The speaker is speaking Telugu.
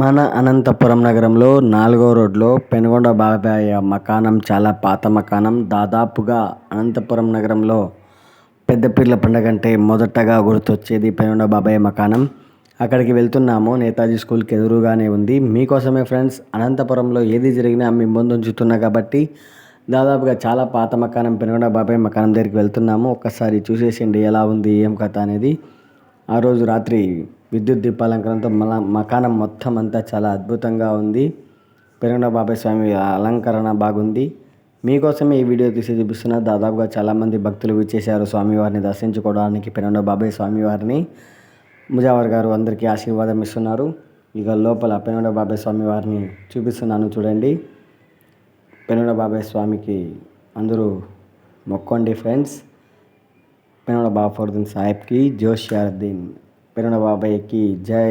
మన అనంతపురం నగరంలో నాలుగో రోడ్లో పెనుగొండ బాబాయ్ మకానం చాలా పాత మకానం. దాదాపుగా అనంతపురం నగరంలో పెద్ద పీర్ల పండగ అంటే మొదటగా గుర్తొచ్చేది పెనుగొండ బాబాయ్ మకానం. అక్కడికి వెళ్తున్నాము. నేతాజీ స్కూల్కి ఎదురుగానే ఉంది. మీకోసమే ఫ్రెండ్స్ అనంతపురంలో ఏది జరిగినా మీ ముందు ఉంచుతున్నా కాబట్టి దాదాపుగా చాలా పాత మకానం పెనుగొండ బాబాయ్ మకానం దగ్గరికి వెళ్తున్నాము. ఒక్కసారి చూసేసిండి ఎలా ఉంది ఏం కథ అనేది. ఆ రోజు రాత్రి విద్యుత్ దీపాలంకరణతో మన మకానం మొత్తం అంతా చాలా అద్భుతంగా ఉంది. పెరుగొండ బాబాయ్ స్వామి అలంకరణ బాగుంది. మీకోసమే ఈ వీడియో తీసి చూపిస్తున్నా దాదాపుగా చాలామంది భక్తులు విచ్చేశారు స్వామివారిని దర్శించుకోవడానికి పెరుగొండ బాబాయ్ స్వామివారిని. ముజావర్ గారు అందరికీ ఆశీర్వాదం ఇస్తున్నారు. ఇక లోపల పెనుగొండ బాబాయ్ స్వామివారిని చూపిస్తున్నాను చూడండి. పెనుగొండ బాబాయ్ స్వామికి అందరూ మొక్కండి ఫ్రెండ్స్. పెనుగొండ బాబా ఫర్దీన్ సాహెబ్కి జోష్ యారుద్దీన్ పెరుగొండ బాబాయ్కి జై